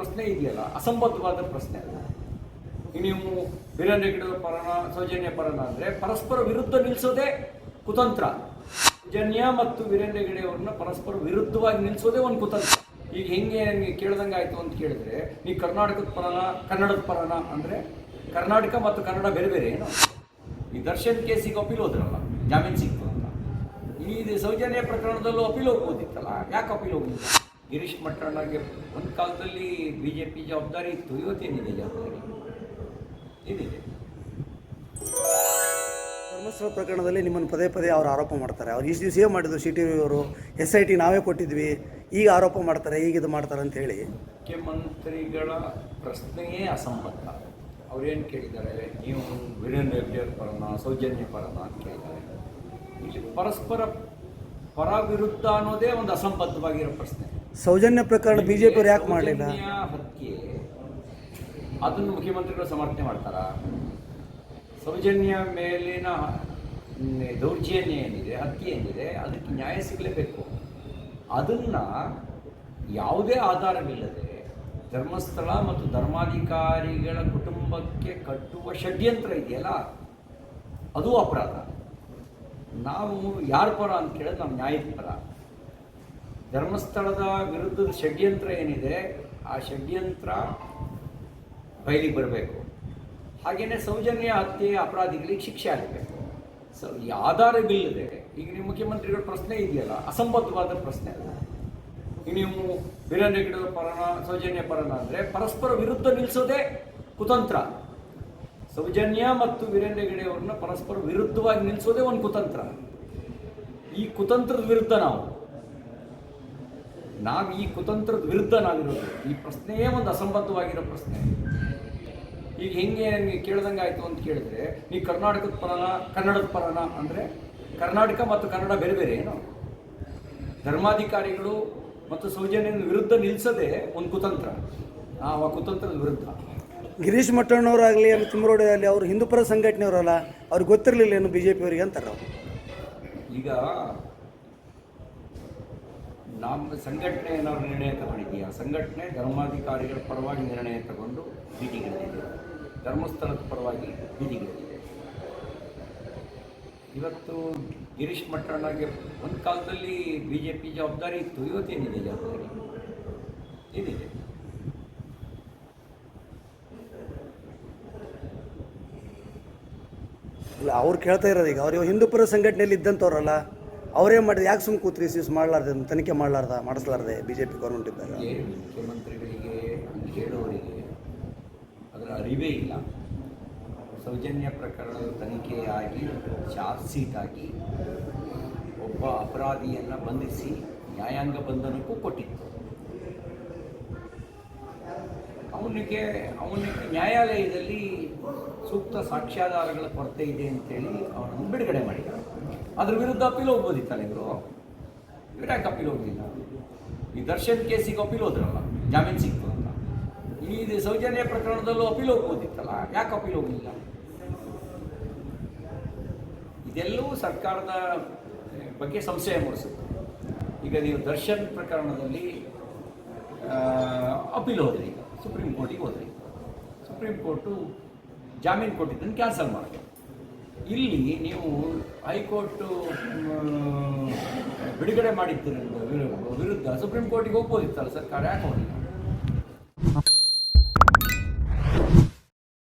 ಪ್ರಶ್ನೆ ಇದೆಯಲ್ಲ, ಅಸಂಬದ್ಧವಾದ ಪ್ರಶ್ನೆ ಅಲ್ಲ. ನೀವು ವೀರೇಂದ್ರ ಗಿಡದ ಪರನ, ಸೌಜನ್ಯ ಪರನ ಅಂದರೆ ಪರಸ್ಪರ ವಿರುದ್ಧ ನಿಲ್ಲಿಸೋದೇ ಕುತಂತ್ರ. ಸೌಜನ್ಯ ಮತ್ತು ವೀರೇಂದ್ರ ಗಿಡೆಯವ್ರನ್ನ ಪರಸ್ಪರ ವಿರುದ್ಧವಾಗಿ ನಿಲ್ಲಿಸೋದೇ ಒಂದು ಕುತಂತ್ರ. ಈಗ ಹೆಂಗೆ ಹೆಂಗೆ ಕೇಳ್ದಂಗೆ ಆಯಿತು ಅಂತ ಕೇಳಿದ್ರೆ, ನೀವು ಕರ್ನಾಟಕದ ಪರನ, ಕನ್ನಡದ ಪರನ ಅಂದರೆ ಕರ್ನಾಟಕ ಮತ್ತು ಕನ್ನಡ ಬೇರೆ ಬೇರೆ ಏನು? ಈ ದರ್ಶನ್ ಕೇಸಿಗೆ ಅಪೀಲ್ ಹೋದ್ರಲ್ಲ, ಜಾಮೀನು ಸಿಕ್ತು ಅಂತ. ಈ ಸೌಜನ್ಯ ಪ್ರಕರಣದಲ್ಲೂ ಅಪೀಲ್ ಹೋಗ್ಬೋದಿತ್ತಲ್ಲ, ಯಾಕೆ ಅಪೀಲ್ ಹೋಗಿಲ್ಲ ಗಿರೀಶ್ ಮಟ್ಟಣ್ಣಗೆ ಒಂದು ಕಾಲದಲ್ಲಿ ಬಿ ಜೆ ಪಿ ಜವಾಬ್ದಾರಿ ಇತ್ತು. ಇವತ್ತೇನಿದೆ ಜವಾಬ್ದಾರಿ? ಏನಿದೆ? ಧರ್ಮಸ್ಥಳ ಪ್ರಕರಣದಲ್ಲಿ ನಿಮ್ಮನ್ನು ಪದೇ ಪದೇ ಅವರು ಆರೋಪ ಮಾಡ್ತಾರೆ. ಅವ್ರು ಇಷ್ಟು ದಿವಸ ಏನು ಮಾಡಿದ್ರು ಸಿ ಟಿ ವಿ ಅವರು ಎಸ್ ಐ ಟಿ ನಾವೇ ಕೊಟ್ಟಿದ್ವಿ. ಈಗ ಆರೋಪ ಮಾಡ್ತಾರೆ. ಈಗ ಇದು ಮಾಡ್ತಾರೆ ಅಂತ ಹೇಳಿ. ಮುಖ್ಯಮಂತ್ರಿಗಳ ಪ್ರಶ್ನೆಯೇ ಅಸಂಬದ್ಧ. ಅವ್ರೇನು ಕೇಳಿದ್ದಾರೆ? ನೀವು ವೀರೇಂದ್ರ ಹೆಗ್ಗಡೆ ಪರನ ಸೌಜನ್ಯ ಪರನ ಅಂತ ಕೇಳಿದ್ದಾರೆ. ಇಲ್ಲಿ ಪರಸ್ಪರ ಪರ ವಿರುದ್ಧ ಅನ್ನೋದೇ ಒಂದು ಅಸಂಬದ್ಧವಾಗಿರೋ ಪ್ರಶ್ನೆ. ಸೌಜನ್ಯ ಪ್ರಕರಣ ಬಿಜೆಪಿ ಜೆ ಪಿಯವ್ರು ಯಾಕೆ ಮಾಡಲಿಲ್ಲ? ಅದನ್ನು ಮುಖ್ಯಮಂತ್ರಿಗಳು ಸಮರ್ಥನೆ ಮಾಡ್ತಾರ? ಸೌಜನ್ಯ ಮೇಲಿನ ದೌರ್ಜನ್ಯ ಏನಿದೆ, ಹತ್ಯೆ ಏನಿದೆ, ಅದಕ್ಕೆ ನ್ಯಾಯ ಸಿಗಲೇಬೇಕು. ಅದನ್ನು ಯಾವುದೇ ಆಧಾರವಿಲ್ಲದೆ ಧರ್ಮಸ್ಥಳ ಮತ್ತು ಧರ್ಮಾಧಿಕಾರಿಗಳ ಕುಟುಂಬಕ್ಕೆ ಕಟ್ಟುವ ಷಡ್ಯಂತ್ರ ಇದೆಯಲ್ಲ, ಅದು ಅಪರಾಧ. ನಾವು ಯಾರ ಪರ ಅಂತ ಕೇಳಿದ್ರೆ, ನಾವು ನ್ಯಾಯದ ಪರ. ಧರ್ಮಸ್ಥಳದ ವಿರುದ್ಧದ ಷಡ್ಯಂತ್ರ ಏನಿದೆ, ಆ ಷಡ್ಯಂತ್ರ ಬಯಲಿಗೆ ಬರಬೇಕು. ಹಾಗೆಯೇ ಸೌಜನ್ಯ ಹತ್ಯೆ ಅಪರಾಧಿಗಳಿಗೆ ಶಿಕ್ಷೆ ಆಗಬೇಕು. ಸೊ ಆಧಾರವಿಲ್ಲದೆ ಈಗ ನಿಮ್ಮ ಮುಖ್ಯಮಂತ್ರಿಗಳ ಪ್ರಶ್ನೆ ಇದೆಯಲ್ಲ, ಅಸಂಬದ್ಧವಾದ ಪ್ರಶ್ನೆ ಅಲ್ಲ. ಈಗ ನೀವು ಗಿಡದ ಪರನ, ಸೌಜನ್ಯ ಪರನ ಅಂದರೆ ಪರಸ್ಪರ ವಿರುದ್ಧ ನಿಲ್ಲಿಸೋದೇ ಕುತಂತ್ರ. ಸೌಜನ್ಯ ಮತ್ತು ವೀರೇಂದ್ರ ಹೆಗ್ಗಡೆ ಅವ್ರನ್ನ ಪರಸ್ಪರ ವಿರುದ್ಧವಾಗಿ ನಿಲ್ಲಿಸೋದೇ ಒಂದು ಕುತಂತ್ರ. ಈ ಕುತಂತ್ರದ ವಿರುದ್ಧ ನಾವು ನಾವು ಈ ಕುತಂತ್ರದ ವಿರುದ್ಧ ನಾವಿರೋದು ಈ ಪ್ರಶ್ನೆಯೇ ಒಂದು ಅಸಂಬದ್ಧವಾಗಿರೋ ಪ್ರಶ್ನೆ. ಈಗ ಹೆಂಗೆ ನನಗೆ ಕೇಳ್ದಂಗೆ ಆಯಿತು ಅಂತ ಕೇಳಿದ್ರೆ ನೀವು ಕರ್ನಾಟಕದ ಪರನ ಕನ್ನಡದ ಪರನ ಅಂದರೆ ಕರ್ನಾಟಕ ಮತ್ತು ಕನ್ನಡ ಬೇರೆ ಬೇರೆ ಏನು. ಧರ್ಮಾಧಿಕಾರಿಗಳು ಮತ್ತು ಸೌಜನ್ಯನ ವಿರುದ್ಧ ನಿಲ್ಲಿಸದೆ ಒಂದು ಕುತಂತ್ರ. ಆ ಕುತಂತ್ರದ ವಿರುದ್ಧ. ಗಿರೀಶ್ ಮಟ್ಟಣ್ಣವರಾಗಲಿ ಅಲ್ಲಿ ತಿಮ್ಮರೋಡಿ ಆಗಲಿ ಅವರು ಹಿಂದೂಪರ ಸಂಘಟನೆಯವರಲ್ಲ ಅವ್ರಿಗೆ ಗೊತ್ತಿರಲಿಲ್ಲ ಏನು ಬಿ ಜೆ ಪಿಯವರಿಗೆ ಅಂತಾರೆ ಈಗ ನಮ್ಮ ಸಂಘಟನೆ ಏನಾದ್ರು ನಿರ್ಣಯ ತಗೊಂಡಿದೆಯಾ ಸಂಘಟನೆ ಧರ್ಮಾಧಿಕಾರಿಗಳ ಪರವಾಗಿ ನಿರ್ಣಯ ತಗೊಂಡು ಬೀದಿಗಿಳಿದಿದೆ ಧರ್ಮಸ್ಥಳದ ಪರವಾಗಿ ಬೀದಿಗಿಳಿದಿದೆ ಇವತ್ತು ಗಿರೀಶ್ ಮಟ್ಟಣ್ಣಗೆ ಒಂದು ಕಾಲದಲ್ಲಿ ಬಿ ಜೆ ಪಿ ಜವಾಬ್ದಾರಿ ಇತ್ತು. ಇವತ್ತೇನಿದೆ ಜವಾಬ್ದಾರಿ? ಏನಿದೆ? ಅವ್ರು ಕೇಳ್ತಾ ಇರೋದು ಈಗ. ಅವ್ರು ಹಿಂದೂಪುರ ಸಂಘಟನೆಯಲ್ಲಿ ಇದ್ದಂಥವ್ರಲ್ಲ ಅವರೇ ಮಾಡಿದ ಯಾಕೆ ಸುಮ್ಮನೆ ಕೂತ್ರಿ ಸೀಸ್ ಮಾಡಲಾರ್ದೆ, ತನಿಖೆ ಮಾಡಲಾರ್ದ, ಮಾಡಿಸ್ಲಾರ್ದೆ ಬಿ ಜೆ ಪಿ ಗೌರ್ಮೆಂಟ್ ಇದ್ದಾಗ ಮುಖ್ಯಮಂತ್ರಿಗಳಿಗೆ ಹೇಳೋರಿಗೆ ಅದರ ಅರಿವೇ ಇಲ್ಲ. ಸೌಜನ್ಯ ಪ್ರಕರಣದ ತನಿಖೆಯಾಗಿ, ಚಾರ್ಜ್ ಶೀಟ್ ಆಗಿ ಒಬ್ಬ ಅಪರಾಧಿಯನ್ನು ಬಂಧಿಸಿ ನ್ಯಾಯಾಂಗ ಬಂಧನಕ್ಕೂ ಕೊಟ್ಟಿತ್ತು. ಅವನಿಗೆ ಅವನಿಗೆ ನ್ಯಾಯಾಲಯದಲ್ಲಿ ಸೂಕ್ತ ಸಾಕ್ಷ್ಯಾಧಾರಗಳ ಕೊರತೆ ಇದೆ ಅಂತೇಳಿ ಅವನನ್ನು ಬಿಡುಗಡೆ ಮಾಡಿದ್ದಾರೆ. ಅದ್ರ ವಿರುದ್ಧ ಅಪೀಲ್ ಹೋಗ್ಬೋದಿತ್ತಲ್ಲ ಇವರು? ಇವ್ರು ಯಾಕೆ ಅಪೀಲ್ ಈ ದರ್ಶನ್ ಕೇಸಿಗೆ ಅಪೀಲ್ ಹೋದ್ರಲ್ಲ, ಜಾಮೀನು ಸಿಕ್ತು ಅಂತ. ಈ ಸೌಜನ್ಯ ಪ್ರಕರಣದಲ್ಲೂ ಅಪೀಲ್ ಹೋಗ್ಬೋದಿತ್ತಲ್ಲ, ಯಾಕೆ ಅಪೀಲ್ ಹೋಗಲಿಲ್ಲ? ಇದೆಲ್ಲವೂ ಸರ್ಕಾರದ ಬಗ್ಗೆ ಸಂಶಯ ಮೂಡಿಸುತ್ತೆ. ಈಗ ನೀವು ದರ್ಶನ್ ಪ್ರಕರಣದಲ್ಲಿ ಅಪೀಲ್ ಹೋದ್ರಿ, ಸುಪ್ರೀಂ ಕೋರ್ಟಿಗೆ ಹೋದ್ರಿ. ಸುಪ್ರೀಂ ಕೋರ್ಟು ಜಾಮೀನು ಕೊಟ್ಟಿದ್ದನ್ನು ಕ್ಯಾನ್ಸಲ್ ಮಾಡಿದೆ ಇಲ್ಲಿ ನೀವು ಹೈಕೋರ್ಟು ಬಿಡುಗಡೆ ಮಾಡಿದ್ದೀರ ವಿರುದ್ಧ ಸುಪ್ರೀಂ ಕೋರ್ಟಿಗೆ ಹೋಗ್ಬೋದಿತ್ತಲ್ಲ ಸರ್ಕಾರ ಯಾಕೆ ಹೋಗಿಲ್ಲ